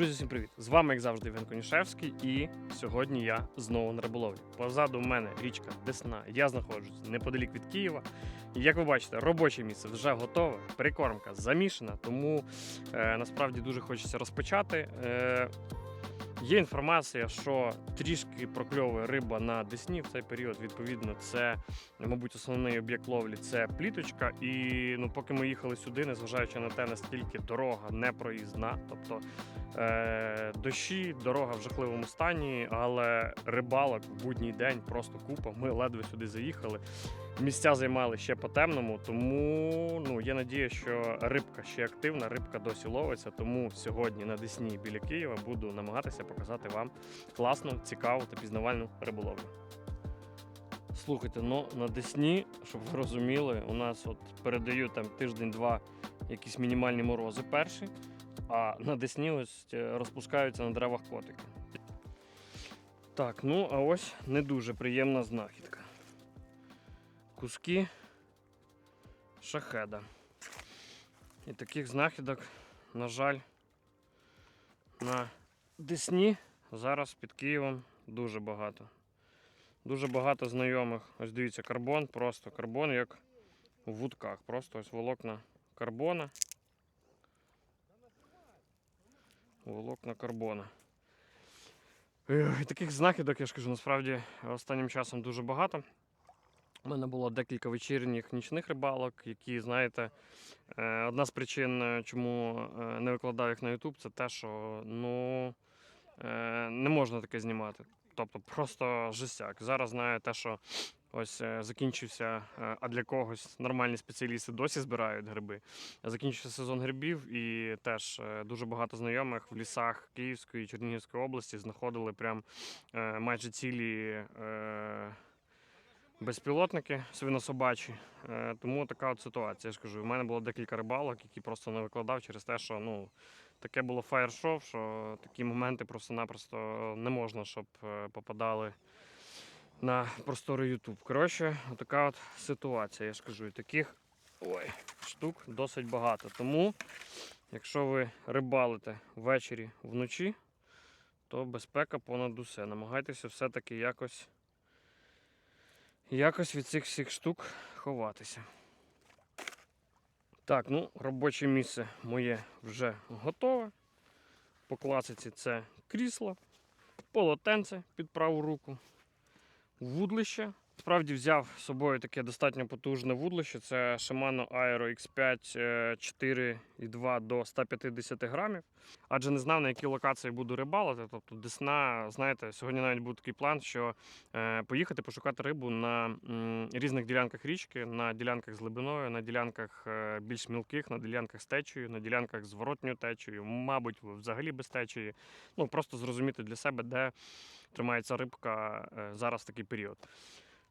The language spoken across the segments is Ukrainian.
Друзі, всім привіт! З вами, як завжди, Іван Конішевський, і сьогодні я знову на риболовлі. Позаду в мене річка Десна. Я знаходжусь неподалік від Києва. Як ви бачите, робоче місце вже готове, прикормка замішана, тому е, насправді дуже хочеться розпочати. Е, Є інформація, що трішки прокльовує риба на Десні в цей період. Відповідно, це, мабуть, основний об'єкт ловлі це пліточка. І ну, поки ми їхали сюди, незважаючи на те, наскільки дорога не проїзна, тобто е, дощі, дорога в жахливому стані, але рибалок в будній день просто купа. Ми ледве сюди заїхали. Місця займали ще по темному, тому ну, є надія, що рибка ще активна, рибка досі ловиться. Тому сьогодні на Десні біля Києва буду намагатися показати вам класну, цікаву та пізнавальну риболовлю. Слухайте, ну на Десні, щоб ви розуміли, у нас от передають там тиждень-два якісь мінімальні морози перші, а на Десні ось е, розпускаються на деревах котики. Так, ну а ось не дуже приємна знахідка. Куски шахеда. І таких знахідок, на жаль, на Десні зараз під Києвом дуже багато. Дуже багато знайомих. Ось дивіться, карбон, просто карбон, як у вудках. Просто ось волокна карбона. Волокна карбона. І таких знахідок, я ж кажу, насправді останнім часом дуже багато. У мене було декілька вечірніх нічних рибалок, які, знаєте, е, одна з причин, е, чому е, не викладаю їх на YouTube, це те, що ну, не можна таке знімати. Тобто просто жестяк. Зараз знаю те, що ось е, закінчився, е, а для когось нормальні спеціалісти досі збирають гриби. Закінчився сезон грибів, і теж е, дуже багато знайомих в лісах Київської і Чернігівської області знаходили прям е, майже цілі. Е, безпілотники. Е, Тому така от ситуація. Я ж кажу, у мене було декілька рибалок, які просто не викладав через те, що ну, таке було фаєр-шоу, що такі моменти просто-напросто не можна, щоб е, попадали на простори YouTube. Коротше, така от ситуація. Я ж кажу, і таких ой, штук досить багато. Тому, якщо ви рибалите ввечері вночі, то безпека понад усе. Намагайтеся все-таки якось якось від цих всіх штук ховатися. Так, ну, робоче місце моє вже готове. По класиці це крісло, полотенце під праву руку, вудлище. Справді взяв з собою таке достатньо потужне вудлище. Це Shimano Aero X5 е, 4,2 до 150 грамів. Адже не знав, на якій локації буду рибалити. Тобто Десна, знаєте, сьогодні навіть був такий план, що е, поїхати пошукати рибу на різних ділянках річки, на ділянках з глибиною, на ділянках е, більш мілких, на ділянках з течією, на ділянках з воротньою течією, мабуть, взагалі без течії. Ну просто зрозуміти для себе, де тримається рибка е, зараз в такий період.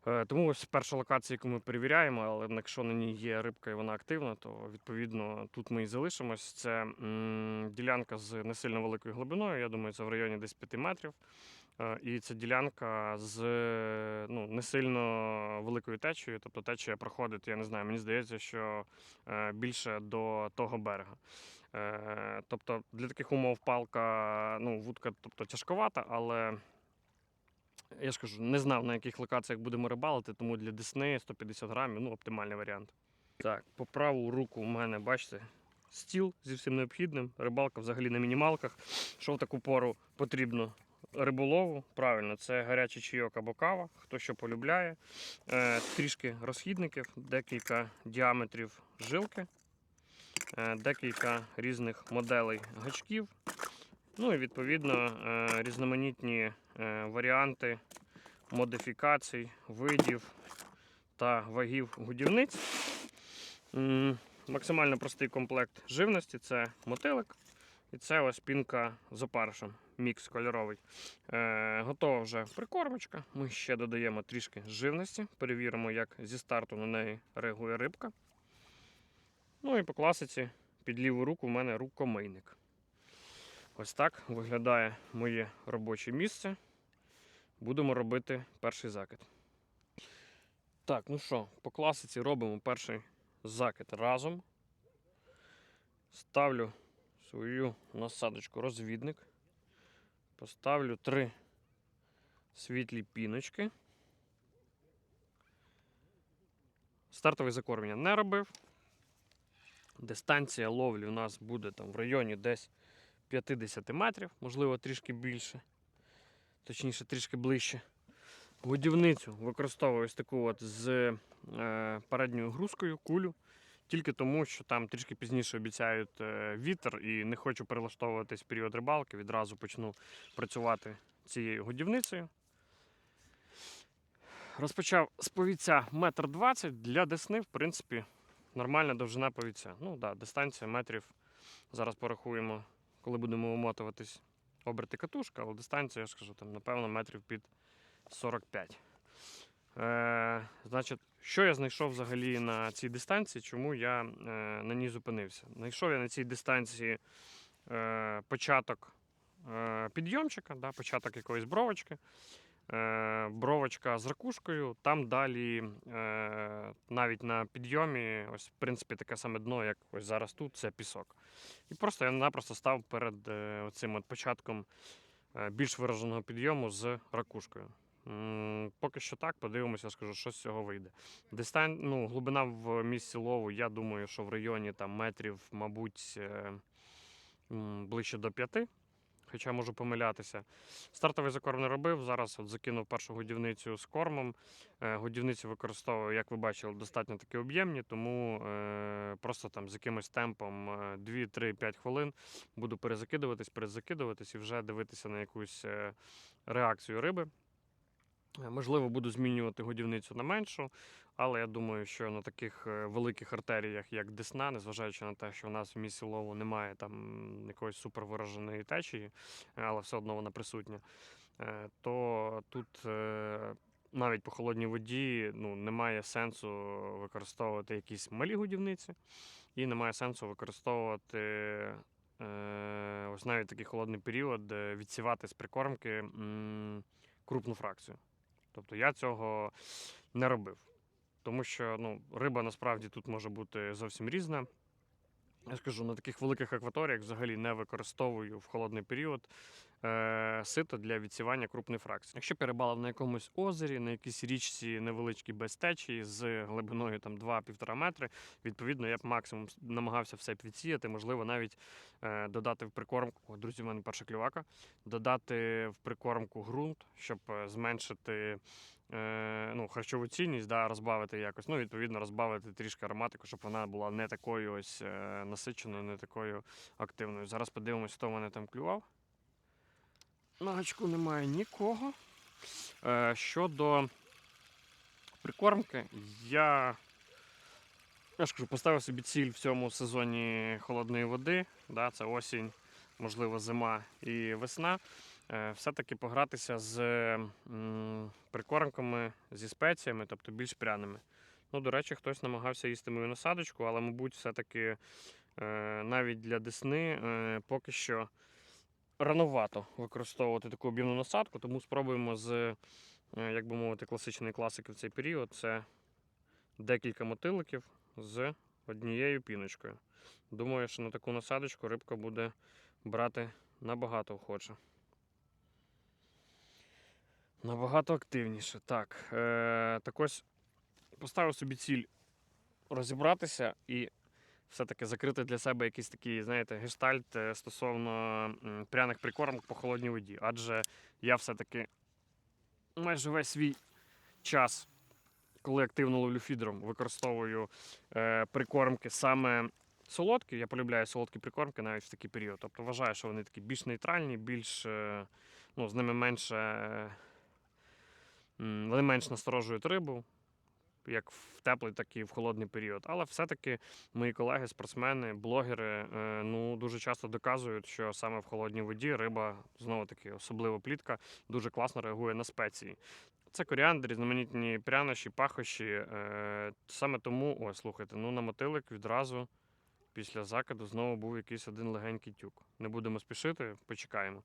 Е, Тому ось перша локація, яку ми перевіряємо, але якщо на ній є рибка і вона активна, то відповідно тут ми і залишимось. Це ділянка з не сильно великою глибиною, я думаю, це в районі десь 5 метрів. Е, І це ділянка з ну, не сильно великою течією, тобто течія проходить, я не знаю, мені здається, що е, більше до того берега. Тобто для таких умов палка, ну, вудка тобто, тяжковата, але я ж кажу, не знав на яких локаціях будемо рибалити, тому для Десни 150 грамів ну, оптимальний варіант. Так, по праву руку в мене, бачите, стіл зі всім необхідним. Рибалка взагалі на мінімалках. Що в таку пору потрібно риболову? Правильно, це гарячий чайок або кава, хто що полюбляє. Е, трішки розхідників, декілька діаметрів жилки, е, декілька різних моделей гачків. Ну і відповідно е, різноманітні е, варіанти модифікацій, видів та вагів годівниць. Максимально простий комплект живності це мотилик і це ось пінка з опаришем, мікс кольоровий. Е, готова вже прикормочка. Ми ще додаємо трішки живності, перевіримо, як зі старту на неї реагує рибка. Ну і по класиці під ліву руку в мене рукомийник. Ось так виглядає моє робоче місце. Будемо робити перший закид. Так, ну що, по класиці робимо перший закид разом. Ставлю свою насадочку розвідник. Поставлю три світлі піночки. Стартове закормлення не робив. Дистанція ловлі у нас буде там в районі десь 50 метрів, можливо, трішки більше, точніше, трішки ближче. Годівницю використовую ось таку от з е, передньою грузкою, кулю, тільки тому, що там трішки пізніше обіцяють е, вітер і не хочу перелаштовуватись в період рибалки. Відразу почну працювати цією годівницею. Розпочав з повіця метр двадцять для десни, в принципі, нормальна довжина повіця. Ну так, да, дистанція метрів. Зараз порахуємо, коли будемо вимотуватись оберти катушка, але дистанція, я ж кажу, там, напевно, метрів під 45. Е, значить, що я знайшов взагалі на цій дистанції, чому я е, на ній зупинився? Знайшов я на цій дистанції е, початок е, підйомчика, да, початок якоїсь бровочки. Бровочка з ракушкою. Там далі, е, навіть на підйомі, ось в принципі таке саме дно, як ось зараз тут, це пісок. І просто я напросто став перед е, цим початком е, більш вираженого підйому з ракушкою. Поки що так, подивимося, скажу, що з цього вийде. Дистан... Ну, глибина в місці лову, я думаю, що в районі там, метрів, мабуть, ближче до п'яти, хоча можу помилятися. Стартовий закорм не робив. Зараз от закинув першу годівницю з кормом. Годівниці Годівницю використовую, як ви бачили, достатньо таки об'ємні, тому е, просто там з якимось темпом е, 2-3-5 хвилин буду перезакидуватись, перезакидуватись і вже дивитися на якусь е, реакцію риби. Е, Можливо, буду змінювати годівницю на меншу, але я думаю, що на таких е, великих артеріях, як Десна, незважаючи на те, що в нас в місці лову немає там якоїсь супервираженої течії, але все одно вона присутня, е, то тут навіть по холодній воді ну, немає сенсу використовувати якісь малі годівниці, і немає сенсу використовувати. Ось навіть такий холодний період відсівати з прикормки крупну фракцію. Тобто я цього не робив. Тому що ну, риба насправді тут може бути зовсім різна. Я скажу, на таких великих акваторіях взагалі не використовую в холодний період сито для відсівання крупної фракції. Якщо перебалив на якомусь озері, на якійсь річці невеличкій без течії з глибиною там 2-1,5 метри, відповідно, я б максимум намагався все відсіяти, можливо, навіть е, додати в прикормку. Друзі, в мене перша клювака, додати в прикормку ґрунт, щоб е, зменшити е, ну, харчову цінність, да, розбавити якось. Ну, відповідно, розбавити трішки ароматику, щоб вона була не такою ось е, насиченою, не такою активною. Зараз подивимось, хто мене там клював. На гачку немає нікого. Е, щодо прикормки, я, я ж кажу, поставив собі ціль в цьому сезоні холодної води. Да, це осінь, можливо, зима і весна. Е, все-таки погратися з прикормками зі спеціями, тобто більш пряними. Ну, до речі, хтось намагався їсти мою насадочку, але, мабуть, все-таки е, навіть для десни поки що рановато використовувати таку об'ємну насадку, тому спробуємо з, е, як би мовити, класичної класики в цей період. Це декілька мотиликів з однією піночкою. Думаю, що на таку насадочку рибка буде брати набагато охоче. Набагато активніше. Так, е, так ось поставив собі ціль розібратися і все-таки закрити для себе якийсь такий, знаєте, гештальт е, стосовно пряних прикормок по холодній воді. Адже я все-таки майже весь свій час, коли активно ловлю фідером, використовую е, прикормки саме солодкі. Я полюбляю солодкі прикормки навіть в такий період. Тобто вважаю, що вони такі більш нейтральні, більш е, ну, з ними менше. Вони менш насторожують рибу, як в теплий, так і в холодний період. Але все-таки мої колеги, спортсмени, блогери е, ну, дуже часто доказують, що саме в холодній воді риба, знову таки, особливо плітка, дуже класно реагує на спеції. Це коріандр, різноманітні прянощі, пахощі. Е, саме тому, ой, слухайте, ну на мотилик відразу після закиду знову був якийсь один легенький тюк. Не будемо спішити, почекаємо.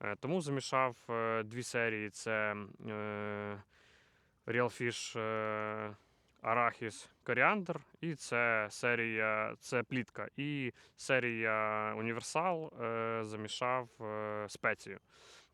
Е, тому замішав дві серії: це Real Fish арахіс коріандр, і це серія, це плітка. І серія універсал замішав е, спецію.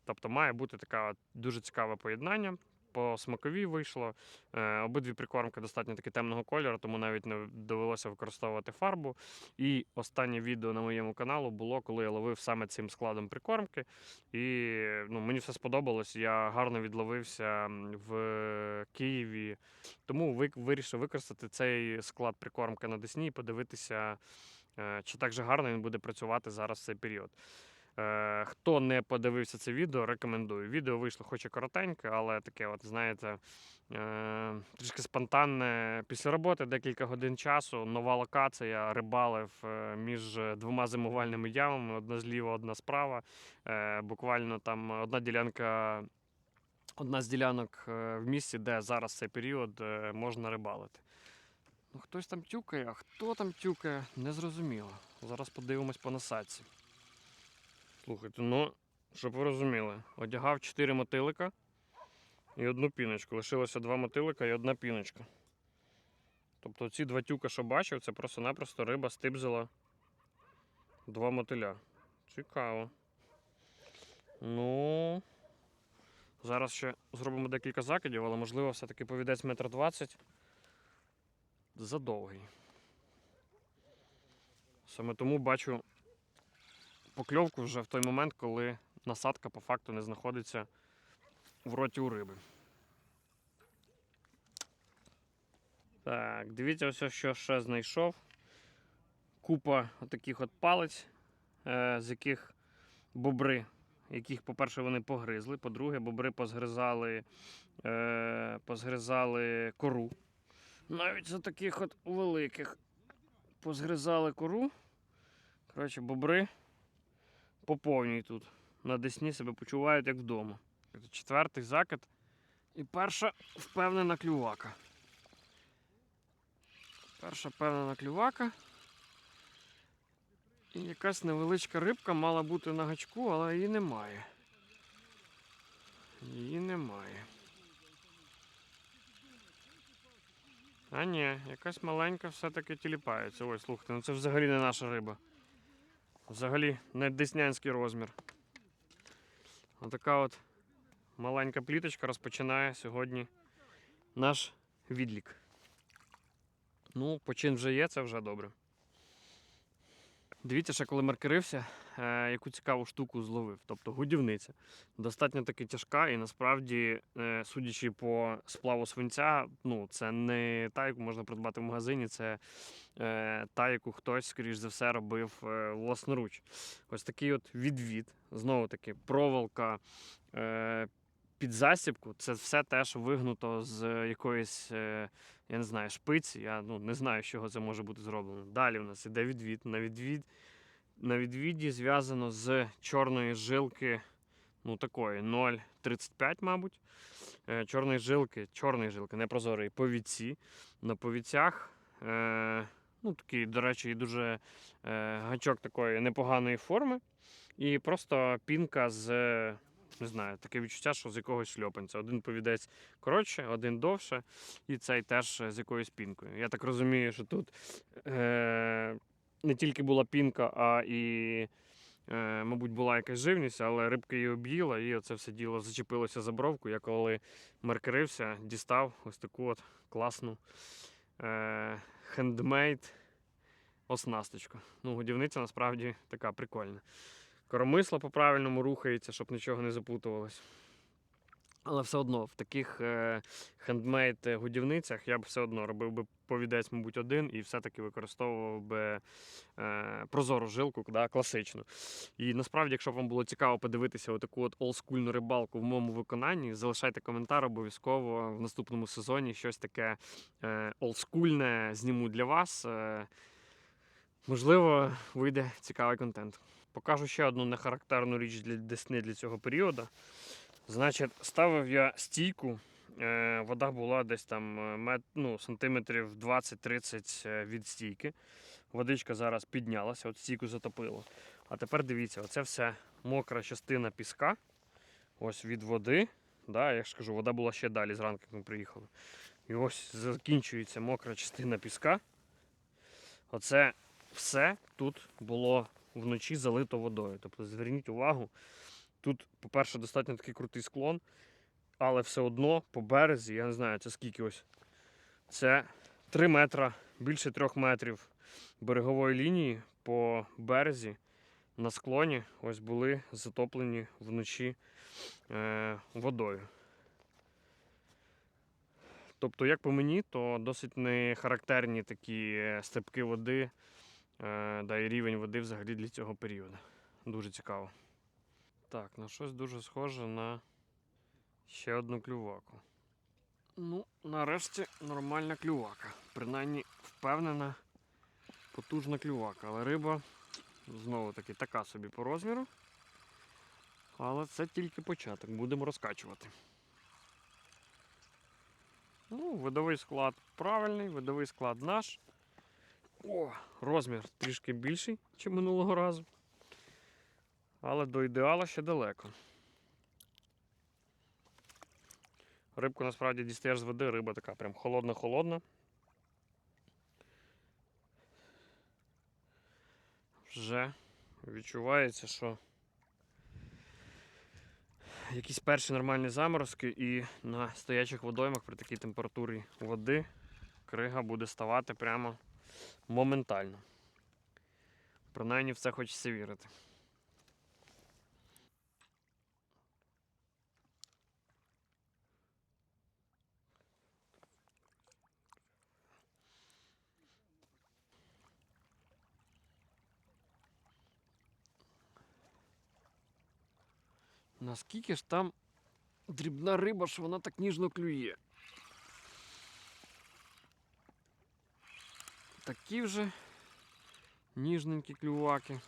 Тобто має бути таке дуже цікаве поєднання. По смаковій вийшло. Е, обидві прикормки достатньо таки темного кольору, тому навіть не довелося використовувати фарбу. І останнє відео на моєму каналу було, коли я ловив саме цим складом прикормки. І ну, мені все сподобалось. Я гарно відловився в Києві. Тому вирішив використати цей склад прикормки на Десні і подивитися, е, чи так же гарно він буде працювати зараз в цей період. Е, Хто не подивився це відео, рекомендую. Відео вийшло хоч і коротеньке, але таке, от, знаєте, е, трішки спонтанне. Після роботи декілька годин часу, нова локація, рибалив е, між двома зимувальними ямами, одна зліва, одна справа. Буквально там одна ділянка. Одна з ділянок в місті, де зараз цей період можна рибалити. Ну, хтось там тюкає, а хто там тюкає, незрозуміло. Зараз подивимось по насадці. Слухайте, ну, щоб ви розуміли, одягав 4 мотилика і одну піночку. Лишилося два мотилика і одна піночка. Тобто ці два тюка, що бачив, це просто-напросто риба стибзила два мотиля. Цікаво. Ну. Зараз ще зробимо декілька закидів, але можливо все-таки повідець метр двадцять задовгий. Саме тому бачу покльовку вже в той момент, коли насадка по факту не знаходиться в роті у риби. Так, дивіться, ось що ще знайшов. Купа таких от палець, е, з яких бобри, яких, по-перше, вони погризли, по-друге, бобри позгризали, е, позгризали кору. Навіть за таких от великих позгризали кору. Коротше, бобри по повній тут. На Десні себе почувають як вдома. Четвертий закид і перша впевнена клювака. Перша впевнена клювака. І якась невеличка рибка мала бути на гачку, але її немає. Її немає. А ні, якась маленька все-таки тіліпається. Ой, слухайте, ну це взагалі не наша риба. Взагалі не деснянський розмір. Отака от маленька пліточка розпочинає сьогодні наш відлік. Ну, почин вже є, це вже добре. Дивіться, ще коли маркерився, е, яку цікаву штуку зловив. Тобто годівниця. Достатньо таки тяжка, і насправді, е, судячи по сплаву свинця, ну, це не та, яку можна придбати в магазині, це е, та, яку хтось, скоріш за все, робив е, власноруч. Ось такий от відвід. Знову таки, проволока. Е, під засібку це все теж вигнуто з якоїсь, е, я не знаю, шпиці. Я ну, не знаю, з чого це може бути зроблено. Далі у нас іде відвід. На, відвід. на відвіді зв'язано з чорної жилки, ну такої 0,35, мабуть. Е, Чорної жилки, чорної жилки, не прозорої, повідці. На повідцях, е, ну такий, до речі, і дуже е, гачок такої непоганої форми. І просто пінка з не знаю, таке відчуття, що з якогось шльопанця. Один повідець коротше, один довше, і цей теж з якоюсь пінкою. Я так розумію, що тут е- не тільки була пінка, а і, е- мабуть, була якась живність, але рибка її об'їла, і оце все діло зачепилося за бровку. Я коли маркерився, дістав ось таку от класну е- хендмейд оснасточку. Ну, годівниця насправді така прикольна. Коромисло по-правильному рухається, щоб нічого не запутувалось. Але все одно в таких е, хендмейд годівницях я б все одно робив би повідець, мабуть, один і все-таки використовував би е, прозору жилку, да, класичну. І насправді, якщо б вам було цікаво подивитися таку от олдскульну рибалку в моєму виконанні, залишайте коментар обов'язково в наступному сезоні щось таке е, олдскульне зніму для вас. Можливо, вийде цікавий контент. Покажу ще одну нехарактерну річ для Десни для цього періоду. Значить, ставив я стійку. е, Вода була десь там е, ну, сантиметрів 20-30 е, від стійки. Водичка зараз піднялася, от стійку затопило. А тепер дивіться, оце все мокра частина піска. Ось від води. Да, я ж кажу, вода була ще далі зранку, як ми приїхали. І ось закінчується мокра частина піска. Оце все тут було вночі залито водою. Тобто зверніть увагу, тут, по-перше, достатньо такий крутий склон, але все одно по березі, я не знаю, це скільки ось. Це 3 метра, більше 3 метрів берегової лінії по березі на склоні ось були затоплені вночі е, водою. Тобто, як по мені, то досить не характерні такі е, стрибки води, да і рівень води взагалі для цього періоду. Дуже цікаво. Так, на щось дуже схоже на ще одну клюваку. Ну, нарешті нормальна клювака. Принаймні впевнена, потужна клювака. Але риба знову таки така собі по розміру. Але це тільки початок. Будемо розкачувати. Ну, видовий склад правильний, видовий склад наш. О, розмір трішки більший, ніж минулого разу. Але до ідеала ще далеко. Рибку насправді дістаєш з води, риба така прям холодна-холодна. Вже відчувається, що якісь перші нормальні заморозки, і на стоячих водоймах при такій температурі води крига буде ставати прямо моментально. Принаймні в це хочеться вірити. Наскільки ж там дрібна риба, що вона так ніжно клює. Такі вже ніжненькі клюваки.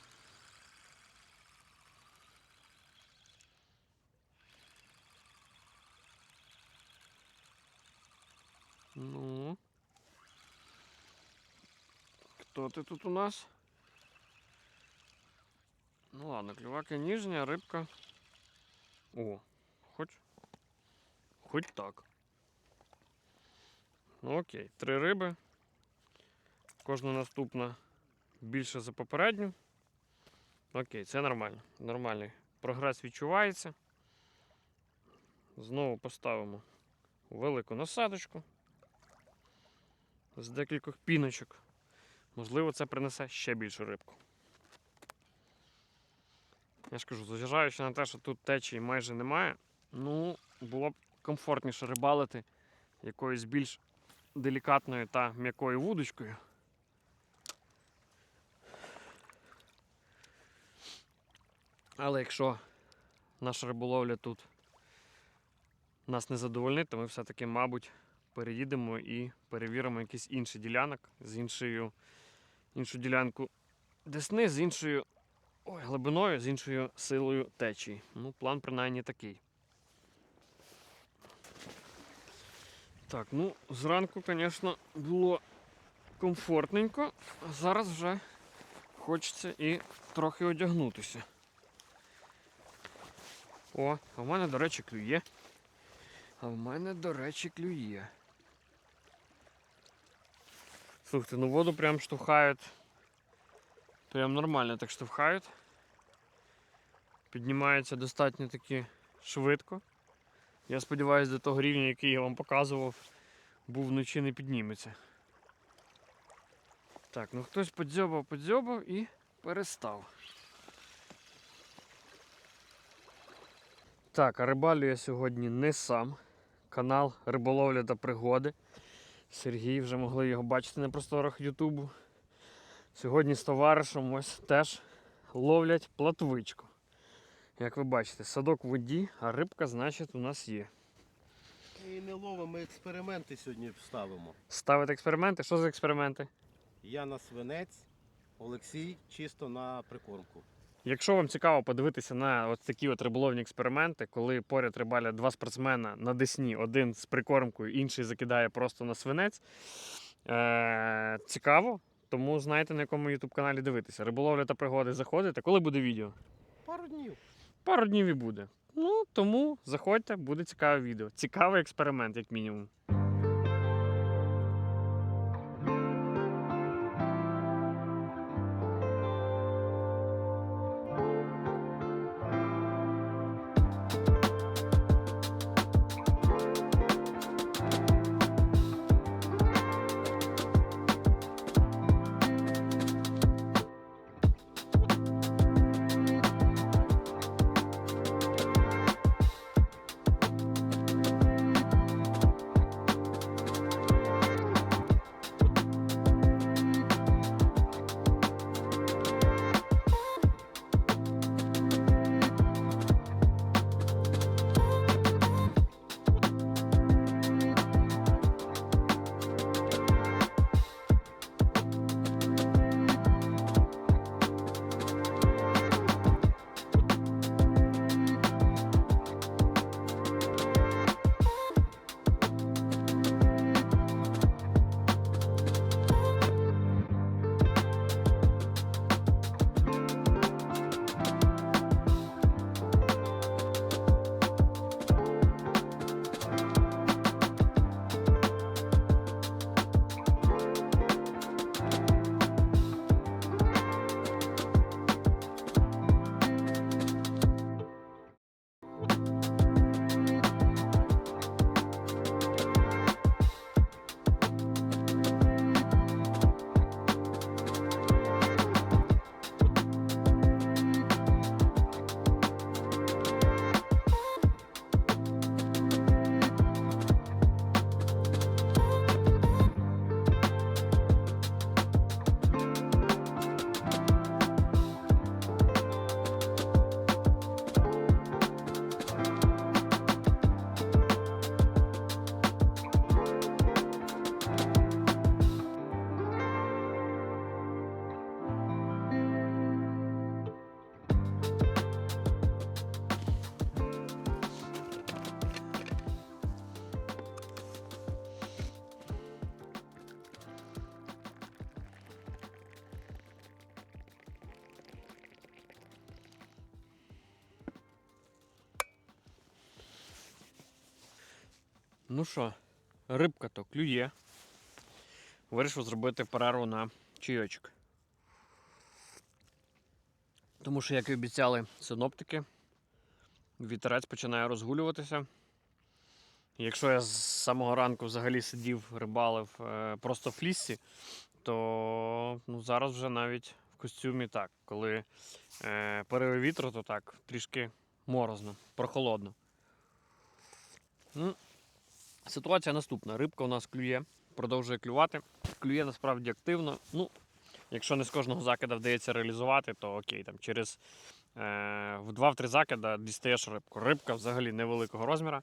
Ну. Хто ти тут у нас? Ну ладно, клюваки ніжні, а рибка о, хоч. Хоч так. Окей, три риби. Кожна наступна більше за попередню. Окей, це нормально. Нормальний прогрес відчувається. Знову поставимо велику насадочку з декількох піночок. Можливо, це принесе ще більшу рибку. Я ж кажу, зважаючи на те, що тут течії майже немає, ну, було б комфортніше рибалити якоюсь більш делікатною та м'якою вудочкою. Але якщо наша риболовля тут нас не задовольнить, то ми все-таки, мабуть, переїдемо і перевіримо якийсь інший ділянок з іншою, іншу ділянку десни, з іншою Ой, глибиною з іншою силою течії. Ну, план принаймні такий. Так, ну, зранку, звісно, було комфортненько, а зараз вже хочеться і трохи одягнутися. О, а в мене, до речі, клює. А в мене, до речі, клює. Слухайте, ну воду прям штовхають Прям нормально так штовхають. Піднімається достатньо таки швидко. Я сподіваюся, до того рівня, який я вам показував, був вночі не підніметься. Так, ну хтось подзьобав, подзьобав і перестав. Так, а рибалю я сьогодні не сам. Канал Риболовля та пригоди. Сергій вже могли його бачити на просторах Ютубу. Сьогодні з товаришем ось теж ловлять платвичку. Як ви бачите, садок в воді, а рибка, значить, у нас є. Ми не ловимо, ми експерименти сьогодні ставимо. Ставити експерименти. Що за експерименти? Я на свинець, Олексій чисто на прикормку. Якщо вам цікаво подивитися на от такі от риболовні експерименти, коли поряд рибалять два спортсмена на десні, один з прикормкою, інший закидає просто на свинець. Е- цікаво, тому знаєте на якому YouTube каналі дивитися. Риболовля та пригоди заходите. Коли буде відео? Пару днів. Пару днів і буде. Ну, тому заходьте, буде цікаве відео. Цікавий експеримент, як мінімум. Ну що, рибка то клює. Вирішив зробити перерву на чайочок. Тому що, як і обіцяли синоптики, вітерець починає розгулюватися. Якщо я з самого ранку взагалі сидів, рибалив е, просто в лісі, то ну, зараз вже навіть в костюмі так. Коли е, пориви то так, трішки морозно, прохолодно. Ну, ситуація наступна. Рибка у нас клює, продовжує клювати. Клює насправді активно. Ну, якщо не з кожного закида вдається реалізувати, то окей, там через е, в 2-3 закида дістаєш рибку. Рибка взагалі невеликого розміру.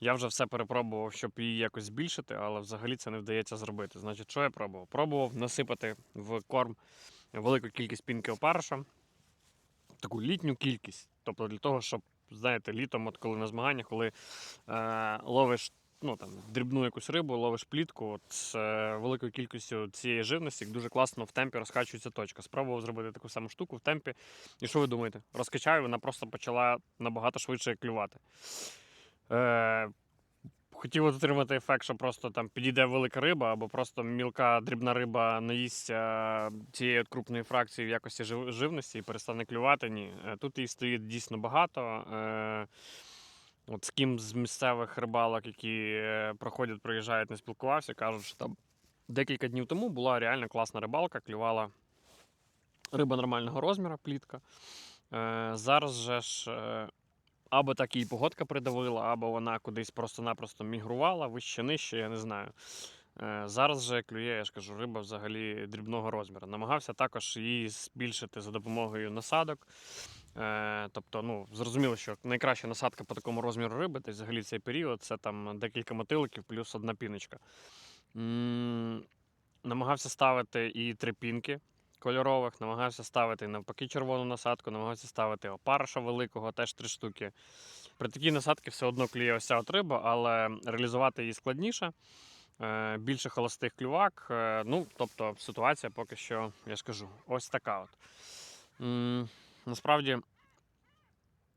Я вже все перепробував, щоб її якось збільшити, але взагалі це не вдається зробити. Значить, що я пробував? Пробував насипати в корм велику кількість пінки опариша, таку літню кількість. Тобто для того, щоб, знаєте, літом, от коли на змаганнях, коли е, ловиш ну, там, дрібну якусь рибу, ловиш плітку, от, з е, великою кількістю цієї живності дуже класно в темпі розкачується точка. Спробував зробити таку саму штуку в темпі. І що ви думаєте? Розкачаю, вона просто почала набагато швидше клювати. Е, хотів отримати ефект, що просто там підійде велика риба, або просто мілка дрібна риба наїсться цієї от крупної фракції в якості жив- живності і перестане клювати. Ні. Е, Тут її стоїть дійсно багато. Е, От з ким з місцевих рибалок, які е, проходять, приїжджають, не спілкувався, кажуть, що там декілька днів тому була реально класна рибалка, клювала риба нормального розміру, плітка. Е, зараз же ж е, або так її погодка придавила, або вона кудись просто-напросто мігрувала, вище нижче, я не знаю. Е, Зараз же клює, я ж кажу, риба взагалі дрібного розміру. Намагався також її збільшити за допомогою насадок. Е, Тобто, ну, зрозуміло, що найкраща насадка по такому розміру риби, та взагалі цей період це там декілька мотиликів плюс одна піночка. Намагався ставити і три пінки кольорових, намагався ставити навпаки червону насадку, намагався ставити опариша великого, теж три штуки. При такій насадці все одно клює ось от риба, але реалізувати її складніше. Е, Більше холостих клювак. Е, Ну, тобто ситуація поки що, я ж кажу, ось така от. Насправді,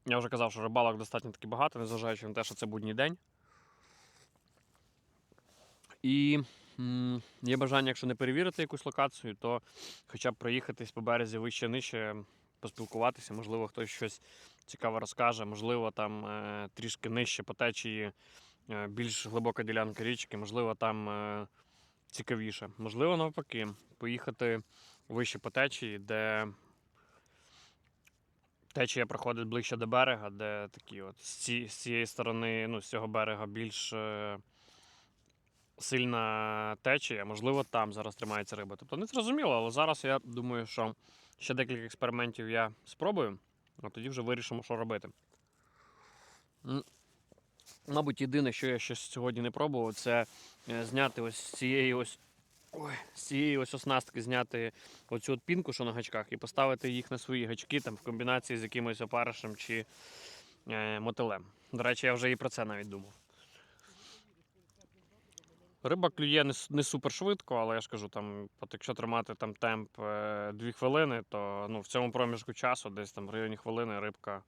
я вже казав, що рибалок достатньо таки багато, незважаючи на те, що це будній день. І м, є бажання, якщо не перевірити якусь локацію, то хоча б проїхатись по березі вище нижче, поспілкуватися, можливо, хтось щось цікаве розкаже, можливо, там е, трішки нижче по течії, е, більш глибока ділянка річки, можливо, там е, цікавіше. Можливо, навпаки, поїхати вище по течії, де течія проходить ближче до берега, де такі от з, ці, з цієї сторони, ну, з цього берега більш е, сильна течія, можливо, там зараз тримається риба. Тобто не зрозуміло, але зараз я думаю, що ще декілька експериментів я спробую, а тоді вже вирішимо, що робити. Мабуть, єдине, що я ще сьогодні не пробував, це е, зняти ось з цієї ось. Ой, з цієї ось оснастки зняти оцю от пінку, що на гачках, і поставити їх на свої гачки там, в комбінації з якимось опаришем чи е, мотилем. До речі, я вже і про це навіть думав. Риба клює не, не супер швидко, але я ж кажу, там, от якщо тримати там темп 2 хвилини, то ну, в цьому проміжку часу, десь там в районі хвилини, рибка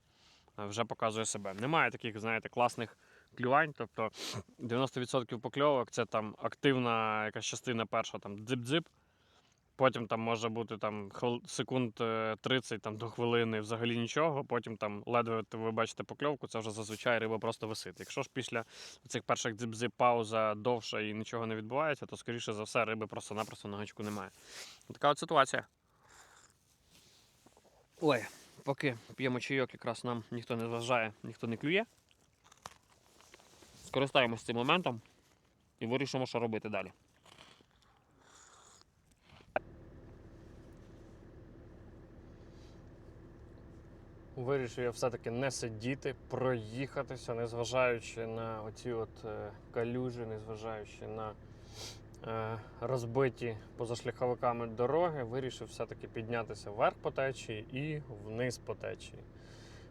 е, вже показує себе. Немає таких, знаєте, класних клювань. Тобто 90% покльовок це там активна якась частина перша, там дзип-дзип. Потім там може бути там секунд е, 30 там, до хвилини взагалі нічого. Потім там ледве ви бачите покльовку, це вже зазвичай риба просто висить. Якщо ж після цих перших дзип-дзип пауза довша і нічого не відбувається, то скоріше за все риби просто-напросто на гачку немає. Така от ситуація. Ой, поки п'ємо чайок, якраз нам ніхто не зважає, ніхто не клює. Скористаємось цим моментом і вирішимо, що робити далі. Вирішив я все-таки не сидіти, проїхатися, незважаючи на оці от е, калюжі, незважаючи на е, розбиті позашляховиками дороги, вирішив все-таки піднятися вверх по течії і вниз по течії.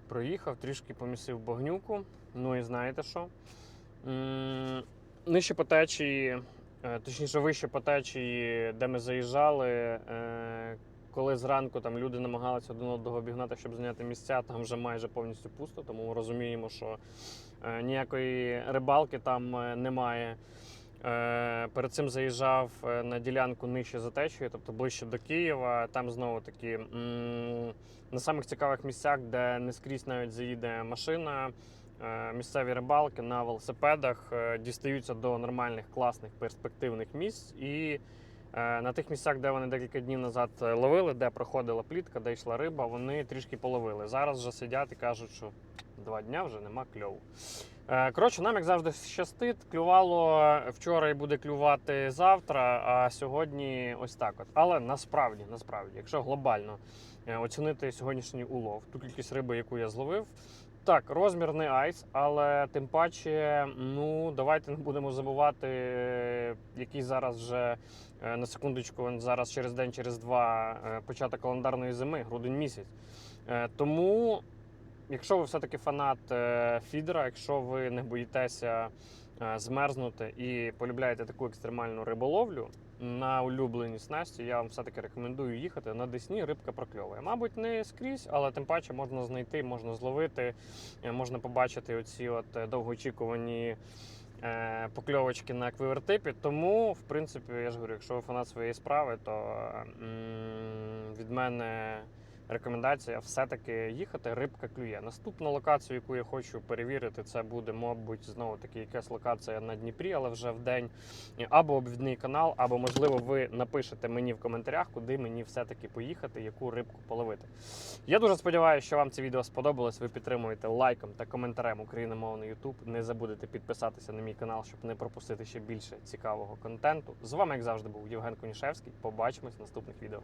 Проїхав, трішки помісив багнюку. Ну і знаєте що? Нижче по течії, е, точніше вище по течії, де ми заїжджали, е, коли зранку там люди намагалися один одного обігнати, щоб зайняти місця, там вже майже повністю пусто, тому розуміємо, що е, ніякої рибалки там немає. Перед цим заїжджав на ділянку нижче за течією, тобто ближче до Києва. Там знову таки на самих цікавих місцях, де не скрізь навіть заїде машина. Е, Місцеві рибалки на велосипедах е, дістаються до нормальних, класних, перспективних місць. І е, на тих місцях, де вони декілька днів назад ловили, де проходила плітка, де йшла риба, вони трішки половили. Зараз вже сидять і кажуть, що два дня вже нема кльову. Коротше, нам, як завжди, щастить. Клювало вчора і буде клювати завтра, а сьогодні ось так. От. Але насправді, насправді, якщо глобально оцінити сьогоднішній улов, ту кількість риби, яку я зловив. Так, розмір не айс, але тим паче, ну давайте не будемо забувати, який зараз вже е, на секундочку, зараз через день, через два е, початок календарної зими, грудень місяць. Е, Тому Якщо ви все-таки фанат фідера, якщо ви не боїтеся змерзнути і полюбляєте таку екстремальну риболовлю на улюбленій снасті, я вам все-таки рекомендую їхати на Десні. Рибка прокльовує. Мабуть, не скрізь, але тим паче можна знайти, можна зловити, е, можна побачити оці от е, довгоочікувані. е, Покльовочки на квивертипі, тому в принципі я ж говорю, якщо ви фанат своєї справи, то від мене рекомендація все-таки їхати. Рибка клює. Наступну локацію, яку я хочу перевірити, це буде, мабуть, знову таки якась локація на Дніпрі, але вже в день. Або обвідний канал, або можливо ви напишете мені в коментарях, куди мені все-таки поїхати, яку рибку половити. Я дуже сподіваюся, що вам це відео сподобалось. Ви підтримуєте лайком та коментарем україномовний YouTube. Не забудете підписатися на мій канал, щоб не пропустити ще більше цікавого контенту. З вами, як завжди, був Євген Конішевський. Побачимось в наступних відео.